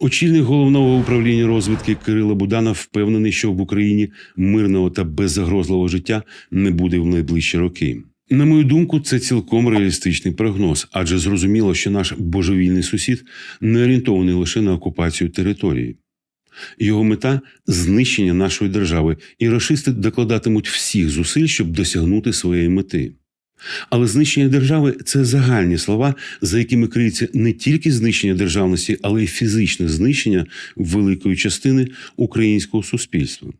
Очільник головного управління розвідки Кирило Буданов впевнений, що в Україні мирного та беззагрозливого життя не буде в найближчі роки. На мою думку, це цілком реалістичний прогноз, адже зрозуміло, що наш божевільний сусід не орієнтований лише на окупацію території. Його мета знищення нашої держави, і рашисти докладатимуть всіх зусиль, щоб досягнути своєї мети. Але знищення держави це загальні слова, за якими криється не тільки знищення державності, але й фізичне знищення великої частини українського суспільства.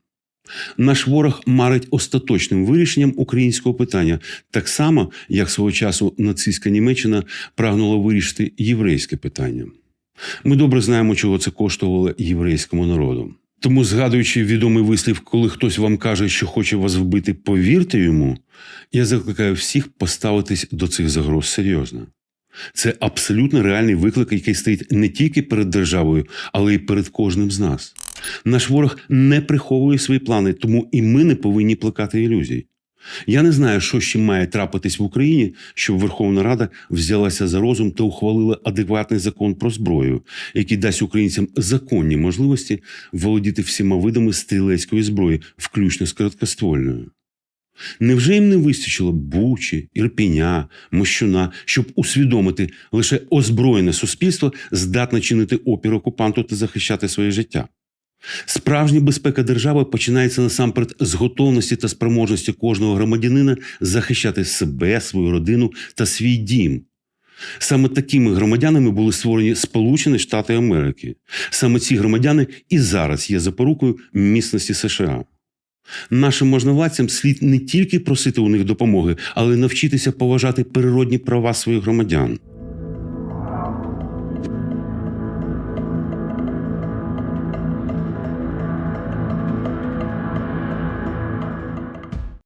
Наш ворог марить остаточним вирішенням українського питання, так само, як свого часу нацистська Німеччина прагнула вирішити єврейське питання. Ми добре знаємо, чого це коштувало єврейському народу. Тому, згадуючи відомий вислів, коли хтось вам каже, що хоче вас вбити, повірте йому, я закликаю всіх поставитись до цих загроз серйозно. Це абсолютно реальний виклик, який стоїть не тільки перед державою, але й перед кожним з нас. Наш ворог не приховує свої плани, тому і ми не повинні плекати ілюзій. Я не знаю, що ще має трапитись в Україні, щоб Верховна Рада взялася за розум та ухвалила адекватний закон про зброю, який дасть українцям законні можливості володіти всіма видами стрілецької зброї, включно з короткоствольною. Невже їм не вистачило Бучі, Ірпіня, Мощуна, щоб усвідомити лише озброєне суспільство здатне чинити опір окупанту та захищати своє життя? Справжня безпека держави починається насамперед з готовності та спроможності кожного громадянина захищати себе, свою родину та свій дім. Саме такими громадянами були створені Сполучені Штати Америки. Саме ці громадяни і зараз є запорукою міцності США. Нашим можновладцям слід не тільки просити у них допомоги, але й навчитися поважати природні права своїх громадян.